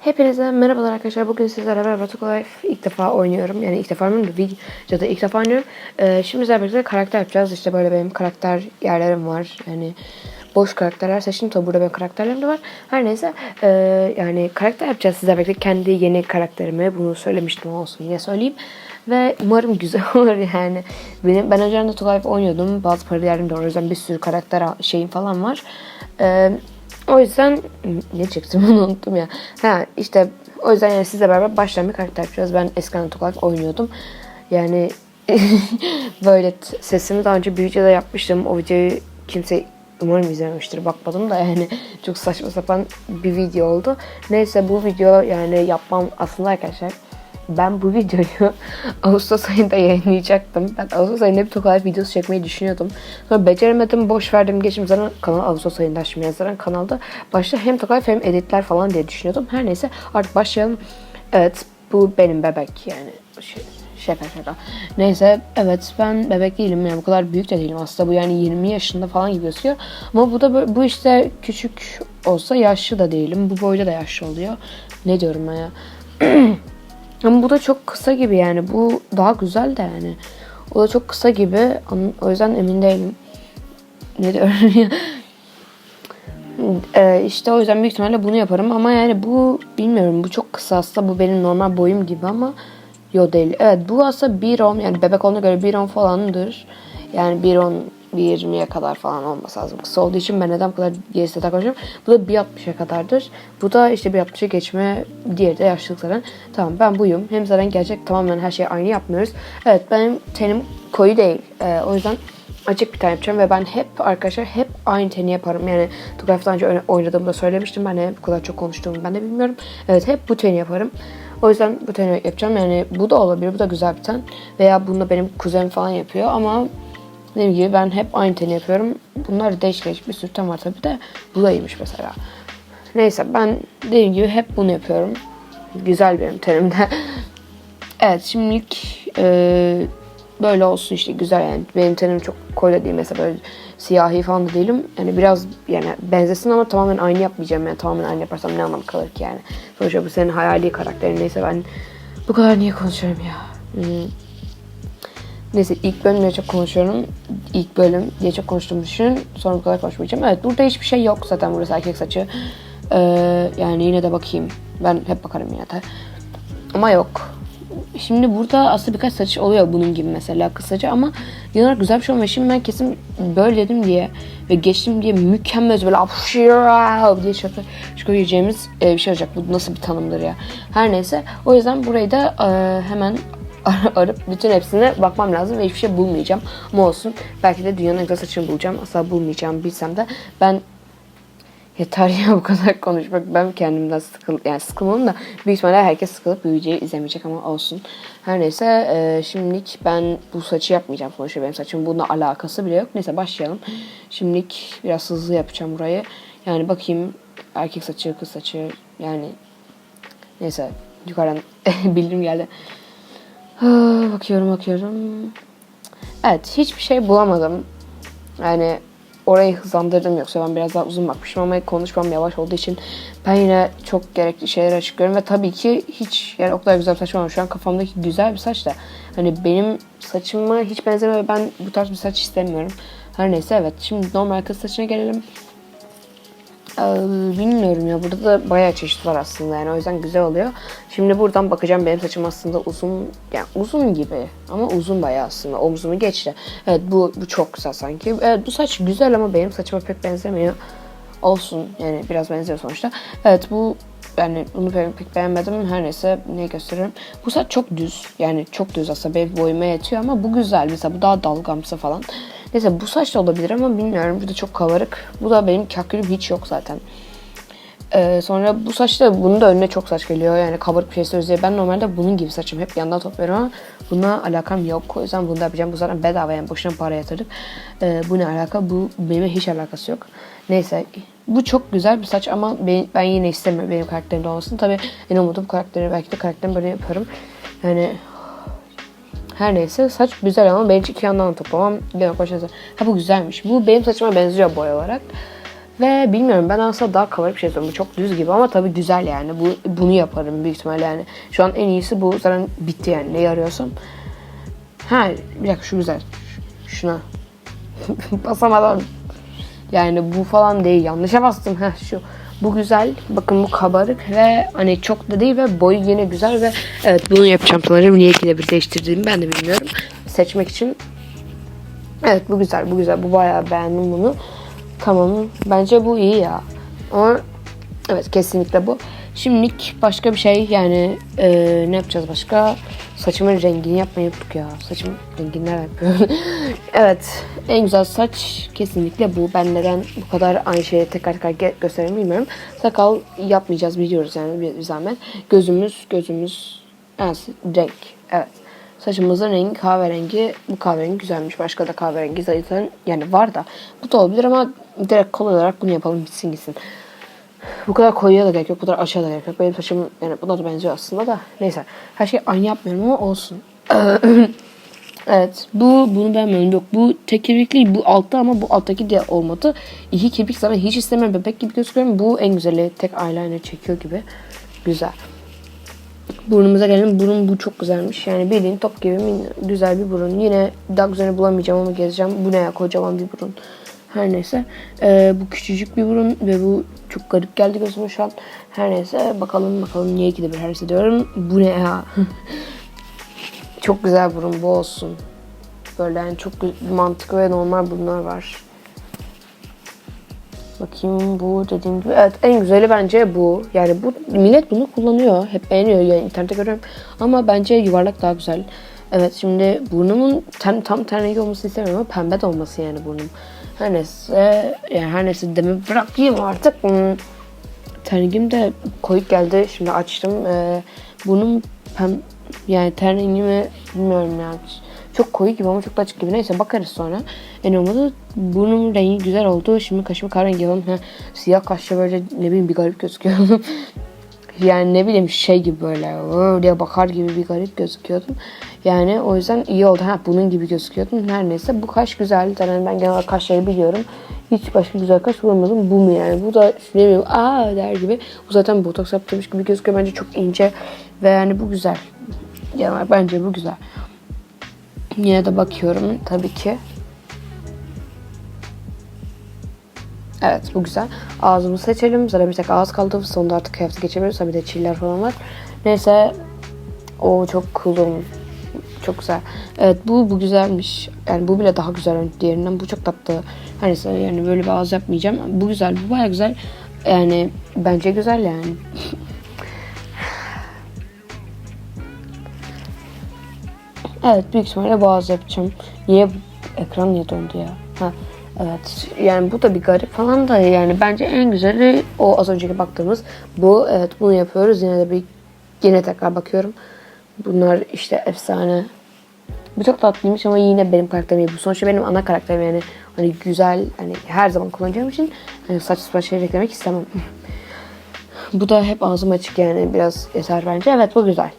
Hepinize merhabalar arkadaşlar. Bugün sizlerle beraber Total Life ilk defa oynuyorum. Yani ilk defa oynuyorum da videoda ilk defa oynuyorum. Ee, şimdi sizlerle birlikte karakter yapacağız. İşte böyle benim karakter yerlerim var. Yani boş karakterler seçtim. Tabi burada benim karakterlerim de var. Her neyse ee, yani karakter yapacağız sizlerle birlikte. Kendi yeni karakterimi bunu söylemiştim olsun yine söyleyeyim. Ve umarım güzel olur yani. Benim, ben önceden de Life oynuyordum. Bazı para yerlerim de var. O yüzden bir sürü karakter şeyim falan var. Ee, o yüzden ne çektim onu unuttum ya. Ha işte o yüzden yani sizle beraber baştan bir karakter yapacağız. Ben eskiden Tokak oynuyordum. Yani böyle sesimi daha önce bir videoda yapmıştım. O videoyu kimse umarım izlememiştir. Bakmadım da yani çok saçma sapan bir video oldu. Neyse bu video yani yapmam aslında arkadaşlar ben bu videoyu Ağustos ayında yayınlayacaktım. Ben Ağustos ayında bir Tokay videosu çekmeyi düşünüyordum. Sonra beceremedim, boş verdim. Geçim zaten kanal Ağustos ayında. Yani zaten kanalda başta hem Tokay hem editler falan diye düşünüyordum. Her neyse artık başlayalım. Evet bu benim bebek yani. Şey, şaka şaka. Neyse evet ben bebek değilim yani bu kadar büyük de değilim aslında bu yani 20 yaşında falan gibi gözüküyor. Ama bu da bu işte küçük olsa yaşlı da değilim. Bu boyda da yaşlı oluyor. Ne diyorum ben ya? Ama bu da çok kısa gibi yani. Bu daha güzel de yani. O da çok kısa gibi. O yüzden emin değilim. Ne diyorum ya. Ee, işte o yüzden büyük ihtimalle bunu yaparım ama yani bu bilmiyorum bu çok kısa aslında bu benim normal boyum gibi ama yo değil. Evet bu aslında 1.10 yani bebek olduğuna göre 1.10 falandır. Yani 1.10 1.20'ye kadar falan olması lazım. Kısa olduğu için ben neden bu kadar gerisi takmışım. Bu da 1.60'a kadardır. Bu da işte 1.60'a geçme diğeri de yaşlılık zaten. Tamam ben buyum. Hem zaten gerçek tamamen her şeyi aynı yapmıyoruz. Evet benim tenim koyu değil. Ee, o yüzden açık bir tane yapacağım ve ben hep arkadaşlar hep aynı teni yaparım. Yani Tukraf'tan önce öyle oynadığımda söylemiştim. Ben de bu kadar çok konuştuğumu ben de bilmiyorum. Evet hep bu teni yaparım. O yüzden bu teni yapacağım. Yani bu da olabilir. Bu da güzel bir ten. Veya bunu benim kuzenim falan yapıyor ama dediğim gibi ben hep aynı teni yapıyorum. Bunlar değişik bir sürü ten var tabii de. Bu da iyiymiş mesela. Neyse ben dediğim gibi hep bunu yapıyorum. Güzel benim tenimde. Evet şimdilik e, böyle olsun işte güzel yani. Benim tenim çok koyu değil mesela böyle siyahi falan da değilim. Yani biraz yani benzesin ama tamamen aynı yapmayacağım yani tamamen aynı yaparsam ne anlamı kalır ki yani. Sonuçta bu senin hayali karakterin neyse ben bu kadar niye konuşuyorum ya. Hmm. Neyse ilk bölüm diye çok konuşuyorum. İlk bölüm diye çok konuştuğumu düşünün. Sonra bu kadar konuşmayacağım. Evet burada hiçbir şey yok zaten burası erkek saçı. Ee, yani yine de bakayım. Ben hep bakarım yine de. Ama yok. Şimdi burada aslında birkaç saç oluyor bunun gibi mesela kısaca ama genel olarak güzel bir şey olmuyor. Şimdi ben kesin böyle dedim diye ve geçtim diye mükemmel böyle apşıyor diye şaka çıkabileceğimiz e, bir şey olacak. Bu nasıl bir tanımdır ya. Her neyse. O yüzden burayı da e, hemen arıp bütün hepsine bakmam lazım ve hiçbir şey bulmayacağım. Ama olsun. Belki de dünyanın en güzel saçını bulacağım. Asla bulmayacağım bilsem de ben Yeter ya bu kadar konuşmak. Ben kendimden sıkıl yani sıkılmadım da büyük ihtimalle herkes sıkılıp videoyu izlemeyecek ama olsun. Her neyse e, şimdilik ben bu saçı yapmayacağım sonuçta benim saçım bununla alakası bile yok. Neyse başlayalım. Şimdilik biraz hızlı yapacağım burayı. Yani bakayım erkek saçı, kız saçı yani neyse yukarıdan bildirim geldi. Bakıyorum bakıyorum. Evet hiçbir şey bulamadım. Yani orayı hızlandırdım yoksa ben biraz daha uzun bakmışım ama konuşmam yavaş olduğu için ben yine çok gerekli şeyler açıklıyorum ve tabii ki hiç yani o kadar güzel bir saç olmamış. Şu an kafamdaki güzel bir saç da hani benim saçıma hiç benzemiyor ben bu tarz bir saç istemiyorum. Her neyse evet şimdi normal kız saçına gelelim. Bilmiyorum ya burada da bayağı çeşit var aslında yani o yüzden güzel oluyor. Şimdi buradan bakacağım benim saçım aslında uzun yani uzun gibi ama uzun bayağı aslında omzumu geçti. Evet bu, bu çok güzel sanki. Evet bu saç güzel ama benim saçıma pek benzemiyor. Olsun yani biraz benziyor sonuçta. Evet bu yani bunu pek, pek beğenmedim. Her neyse ne gösteriyorum. Bu saç çok düz. Yani çok düz aslında benim boyuma yetiyor ama bu güzel. Mesela bu daha dalgamsı falan. Neyse bu saç da olabilir ama bilmiyorum. Bu da çok kabarık. Bu da benim kakülüm hiç yok zaten. Ee, sonra bu saçta bunun da önüne çok saç geliyor. Yani kabarık bir şey söylüyor. Ben normalde bunun gibi saçım hep yandan topluyorum ama buna alakam yok. O yüzden bunu da yapacağım. Bu zaten bedava yani boşuna para yatırdık. Ee, bu ne alaka? Bu benimle hiç alakası yok. Neyse. Bu çok güzel bir saç ama ben, ben yine istemiyorum benim karakterimde olmasını. Tabii en umudum karakteri belki de karakterimi böyle yaparım. Yani her neyse saç güzel ama ben hiç iki yandan da toplamam. Genel başarısı. Ha bu güzelmiş. Bu benim saçıma benziyor boy olarak. Ve bilmiyorum ben aslında daha kabarık bir şey istiyorum. Bu çok düz gibi ama tabii güzel yani. Bu Bunu yaparım büyük ihtimalle yani. Şu an en iyisi bu. Zaten bitti yani. Neyi arıyorsun? Ha bir dakika şu güzel. Şuna. Basamadım. Yani bu falan değil. Yanlışa bastım. Heh şu. Bu güzel. Bakın bu kabarık ve hani çok da değil ve boyu yine güzel ve evet bunu yapacağım sanırım. Niye ikide bir değiştirdiğimi ben de bilmiyorum. Seçmek için. Evet bu güzel bu güzel. Bu bayağı beğendim bunu. Tamam. Bence bu iyi ya. Ama evet kesinlikle bu. Şimdilik başka bir şey yani e, ne yapacağız başka? Saçımın rengini yapmayı unuttuk ya. Saçım rengini nereden yapıyorum? evet. En güzel saç kesinlikle bu. Ben neden bu kadar aynı şeyi tekrar tekrar göstereyim bilmiyorum. Sakal yapmayacağız biliyoruz yani bir, bir zahmet. Gözümüz gözümüz evet, renk. Evet. Saçımızın rengi kahverengi. Bu kahverengi güzelmiş. Başka da kahverengi zaten yani var da. Bu da olabilir ama direkt kolay olarak bunu yapalım bitsin gitsin. Bu kadar koyuya da gerek yok. Bu kadar aşağı da gerek yok. Benim saçım yani buna da benziyor aslında da. Neyse. Her şeyi aynı yapmıyorum ama olsun. evet. Bu bunu beğenmiyorum. Yok bu tek kirpikli bu altta ama bu alttaki de olmadı. İki kirpik zaten hiç istemiyorum. Bebek gibi gözüküyorum. Bu en güzeli. Tek eyeliner çekiyor gibi. Güzel. Burnumuza gelelim. Burun bu çok güzelmiş. Yani bildiğin top gibi güzel bir burun. Yine daha güzelini bulamayacağım ama gezeceğim. Bu ne ya kocaman bir burun. Her neyse. Ee, bu küçücük bir burun ve bu çok garip geldi gözüme şu an. Her neyse bakalım bakalım niye ikide bir her diyorum. Bu ne ya? çok güzel burun bu olsun. Böyle yani çok mantıklı ve normal burunlar var. Bakayım bu dediğim gibi. Evet en güzeli bence bu. Yani bu millet bunu kullanıyor. Hep beğeniyor yani internette görüyorum. Ama bence yuvarlak daha güzel. Evet şimdi burnumun ten, tam ten rengi olmasını istemiyorum ama pembe de olması yani burnum. Her neyse yani her neyse demi bırakayım artık. Hmm. Ten rengim de koyuk geldi. Şimdi açtım. Ee, burnum pem yani ten rengimi bilmiyorum yani. Çok koyu gibi ama çok da açık gibi. Neyse bakarız sonra. En olmadı burnum rengi güzel oldu. Şimdi kaşımı kahverengi yapalım. Ha, siyah kaşla böyle ne bileyim bir garip gözüküyorum. yani ne bileyim şey gibi böyle diye bakar gibi bir garip gözüküyordum. Yani o yüzden iyi oldu. Ha bunun gibi gözüküyordum. Her neyse bu kaş güzel. Zaten ben genel olarak kaşları biliyorum. Hiç başka güzel kaş bulamadım. Bu mu yani? Bu da ne bileyim aa der gibi. Bu zaten botoks yaptırmış gibi gözüküyor. Bence çok ince. Ve yani bu güzel. Yani bence bu güzel. Yine de bakıyorum tabii ki. Evet bu güzel. Ağzımızı seçelim. Zaten bir tek ağız kaldı. Sonunda artık kıyafete geçebiliriz. Tabii de çiller falan var. Neyse. O çok cool'um. Çok güzel. Evet bu bu güzelmiş. Yani bu bile daha güzel diğerinden. Bu çok tatlı. Neyse yani böyle bir ağız yapmayacağım. Bu güzel. Bu baya güzel. Yani bence güzel yani. Evet büyük ihtimalle boğaz yapacağım. Niye ekran niye dondu ya? Ha, evet yani bu da bir garip falan da yani bence en güzeli o az önceki baktığımız bu. Evet bunu yapıyoruz. Yine de bir yine tekrar bakıyorum. Bunlar işte efsane. Bu çok tatlıymış ama yine benim karakterim değil. Bu sonuçta benim ana karakterim yani hani güzel hani her zaman kullanacağım için hani saçma sapan şey eklemek istemem. bu da hep ağzım açık yani biraz yeter bence. Evet bu güzel.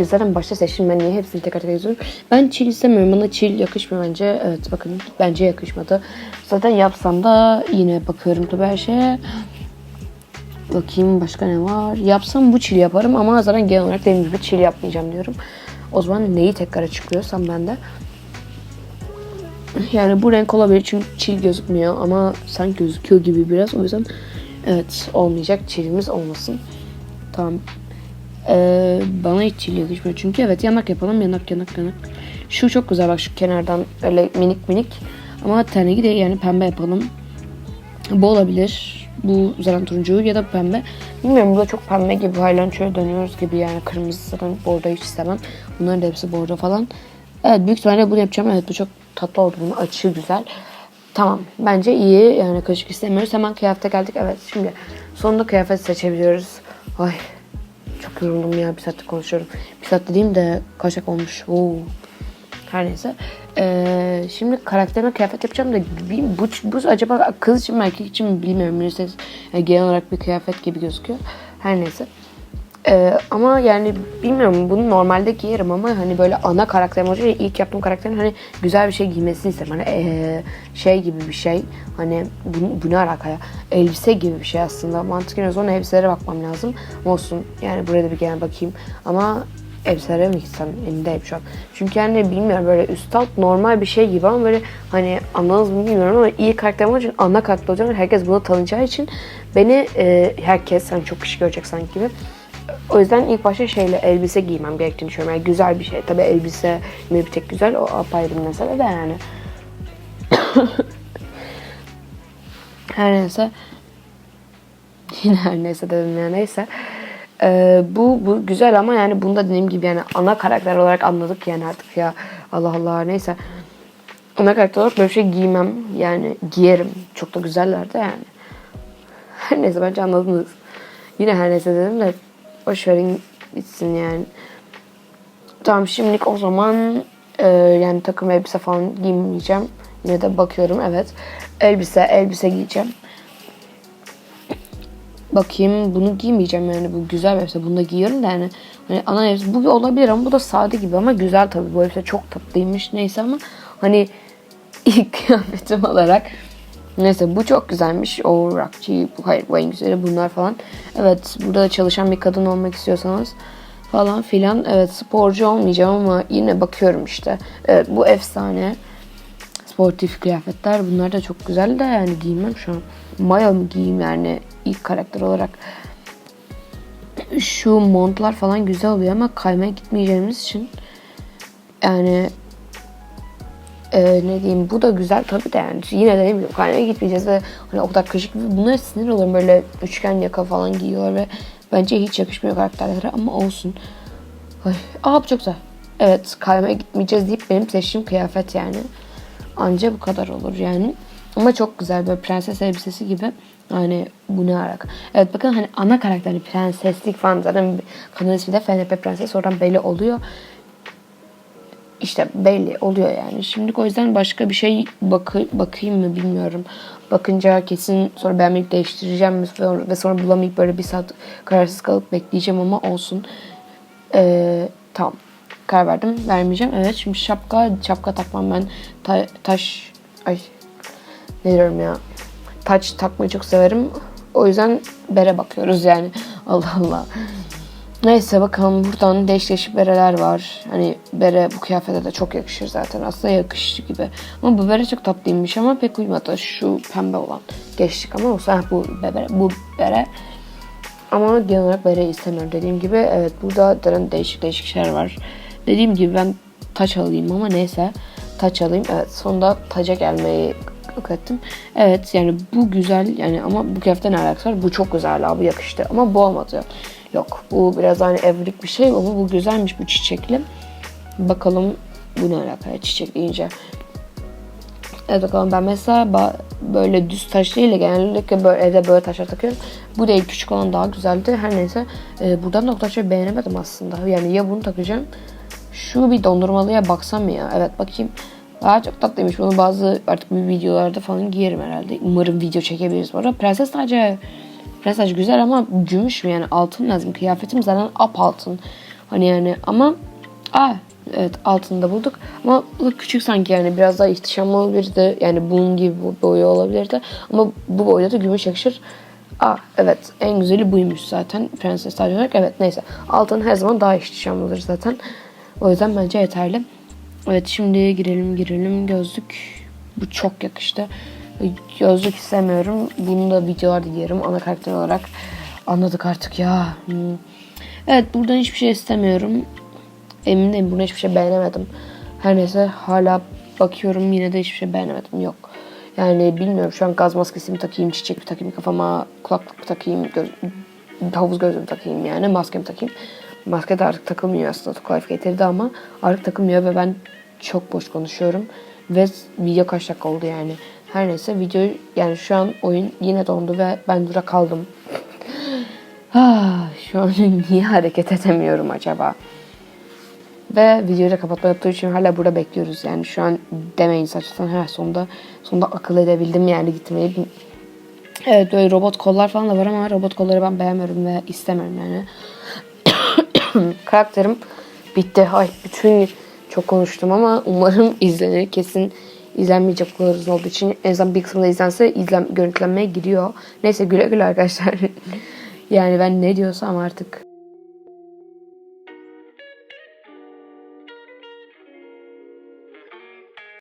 Zaten başta seçtim ben niye hepsini tekrar tekrar yazıyorum. Ben çil istemiyorum. Bana çil yakışmıyor bence. Evet bakın bence yakışmadı. Zaten yapsam da yine bakıyorum tabii her şeye. Bakayım başka ne var. Yapsam bu çil yaparım ama zaten genel olarak dediğim gibi çil yapmayacağım diyorum. O zaman neyi tekrar açıklıyorsam ben de. Yani bu renk olabilir çünkü çil gözükmüyor ama sanki gözüküyor gibi biraz. O yüzden evet olmayacak çilimiz olmasın. Tamam ee, bana hiç çil yakışmıyor. Çünkü evet yanak yapalım. Yanak yanak yanak. Şu çok güzel bak şu kenardan öyle minik minik. Ama tenegi de yani pembe yapalım. Bu olabilir. Bu zaten turuncu ya da pembe. Bilmiyorum bu da çok pembe gibi. Şöyle dönüyoruz gibi yani. Kırmızı zaten bordo hiç istemem. Bunların da hepsi bordo falan. Evet büyük ihtimalle bunu yapacağım. Evet bu çok tatlı oldu. Bunun açığı güzel. Tamam. Bence iyi. Yani kaşık istemiyoruz. Hemen kıyafete geldik. Evet şimdi sonunda kıyafet seçebiliyoruz. Ay çok yoruldum ya. Bir saattir konuşuyorum. Bir saat dediğim de kaç dakika olmuş. Oo. Her neyse. Ee, şimdi karakterime kıyafet yapacağım da bu, bu acaba kız için mi erkek için mi bilmiyorum. Unisex yani genel olarak bir kıyafet gibi gözüküyor. Her neyse. Ee, ama yani bilmiyorum bunu normalde giyerim ama hani böyle ana karakterim olacak ya, ilk yaptığım karakterin hani güzel bir şey giymesini isterim. Hani ee, şey gibi bir şey hani bu, bu ne alaka elbise gibi bir şey aslında mantıken o zaman elbiselere bakmam lazım. Olsun yani buraya da bir gene bakayım ama elbiselere mi gitsem emin değilim şu an. Çünkü yani bilmiyorum böyle üst alt normal bir şey gibi ama böyle hani anladınız mı bilmiyorum ama iyi karakterim olduğu için ana karakter olacağım. Herkes bunu tanıyacağı için beni e, herkes hani çok kişi görecek sanki gibi. O yüzden ilk başta şeyle elbise giymem gerektiğini düşünüyorum. Yani güzel bir şey. Tabii elbise mi bir tek güzel o apayrı bir mesele de yani. her neyse. Yine her neyse dedim ya neyse. Ee, bu, bu güzel ama yani bunda dediğim gibi yani ana karakter olarak anladık yani artık ya Allah Allah neyse. Ana karakter olarak böyle şey giymem yani giyerim. Çok da güzeller de yani. Her neyse bence anladınız. Yine her neyse dedim de boş verin bitsin yani. Tamam şimdilik o zaman e, yani takım elbise falan giymeyeceğim. Yine de bakıyorum evet. Elbise elbise giyeceğim. Bakayım bunu giymeyeceğim yani bu güzel bir elbise. Bunu da giyiyorum da yani hani ana elbise bu olabilir ama bu da sade gibi ama güzel tabii. Bu elbise çok tatlıymış neyse ama hani ilk kıyafetim olarak Neyse bu çok güzelmiş. O rockçı, bu hayır bu en güzeli bunlar falan. Evet burada da çalışan bir kadın olmak istiyorsanız falan filan. Evet sporcu olmayacağım ama yine bakıyorum işte. Evet bu efsane. Sportif kıyafetler bunlar da çok güzel de yani giymem şu an. Maya mı giyeyim yani ilk karakter olarak. Şu montlar falan güzel oluyor ama kaymaya gitmeyeceğimiz için yani ee, ne diyeyim bu da güzel tabii de yani yine de ne bileyim kaynaya gitmeyeceğiz ve hani o kadar kışık bunlar sinir olurum böyle üçgen yaka falan giyiyorlar ve bence hiç yakışmıyor karakterlere ama olsun. Ay, aa bu çok güzel. Evet kaymaya gitmeyeceğiz deyip benim seçtiğim kıyafet yani. Anca bu kadar olur yani. Ama çok güzel böyle prenses elbisesi gibi. Yani bu ne alaka? Evet bakın hani ana karakteri prenseslik falan zaten kanal ismi de FNP Prenses oradan belli oluyor işte belli oluyor yani. Şimdilik o yüzden başka bir şey bakı, bakayım mı bilmiyorum. Bakınca kesin sonra beğenmeyip değiştireceğim ve sonra bulamayıp böyle bir saat kararsız kalıp bekleyeceğim ama olsun. Ee, tamam. Karar verdim. Vermeyeceğim. Evet şimdi şapka şapka takmam ben. Ta, taş ay ne diyorum ya. Taç takmayı çok severim. O yüzden bere bakıyoruz yani. Allah Allah. Neyse bakalım buradan değişik değişik bereler var. Hani bere bu kıyafete de çok yakışır zaten. Aslında yakışır gibi. Ama bu bere çok tatlıymış ama pek uymadı. Şu pembe olan. Geçtik ama olsa bu bere, bu bere. Ama genel olarak bere istemiyorum. Dediğim gibi evet burada değişik değişik şeyler var. Dediğim gibi ben taç alayım ama neyse. Taç alayım. Evet sonunda taca gelmeyi ettim. Evet yani bu güzel yani ama bu kıyafete ne alakası var? Bu çok güzel abi yakıştı ama bu olmadı. Yok bu biraz hani evlilik bir şey ama bu güzelmiş bu çiçekli. Bakalım bu ne alaka çiçek deyince. Evet bakalım ben mesela böyle düz taş değil de genellikle böyle evde böyle taşlar takıyorum. Bu değil küçük olan daha güzeldi. Her neyse e, buradan da o taşları beğenemedim aslında. Yani ya bunu takacağım. Şu bir dondurmalıya baksam ya? Evet bakayım. Daha çok tatlıymış. Bunu bazı artık bir videolarda falan giyerim herhalde. Umarım video çekebiliriz bu arada. Prenses tacı. Presaj güzel ama gümüş mü yani altın lazım. Kıyafetim zaten ap altın. Hani yani ama aa evet altında bulduk. Ama bu küçük sanki yani biraz daha ihtişamlı olabilirdi. Yani bunun gibi bu boyu olabilirdi. Ama bu boyda da gümüş yakışır. Aa evet en güzeli buymuş zaten prenses tacı olarak. Evet neyse altın her zaman daha ihtişamlıdır zaten. O yüzden bence yeterli. Evet şimdi girelim girelim gözlük. Bu çok yakıştı. Gözlük istemiyorum. Bunu da videolarda giyerim ana karakter olarak. Anladık artık ya. Hmm. Evet buradan hiçbir şey istemiyorum. Emin değilim. Buna hiçbir şey beğenemedim. Her neyse hala bakıyorum yine de hiçbir şey beğenemedim. Yok. Yani bilmiyorum şu an gaz maskesi takayım, çiçek mi takayım kafama, kulaklık mı takayım, göz, havuz gözlüğü takayım yani, maske mi takayım. Maske de artık takılmıyor aslında. Tuklife getirdi ama artık takılmıyor ve ben çok boş konuşuyorum. Ve video kaç dakika oldu yani. Her neyse video yani şu an oyun yine dondu ve ben burada kaldım. ah, şu an niye hareket edemiyorum acaba? Ve videoyu da kapatma yaptığı için hala burada bekliyoruz. Yani şu an demeyin saçtan her sonunda sonunda akıl edebildim yani gitmeyi. Evet böyle robot kollar falan da var ama robot kolları ben beğenmiyorum ve istemiyorum yani. Karakterim bitti. Ay bütün çok konuştum ama umarım izlenir. Kesin izlenmeyecek bu uzun olduğu için. En azından bir kısmında izlense izlen, görüntülenmeye gidiyor. Neyse güle güle arkadaşlar. yani ben ne diyorsam artık.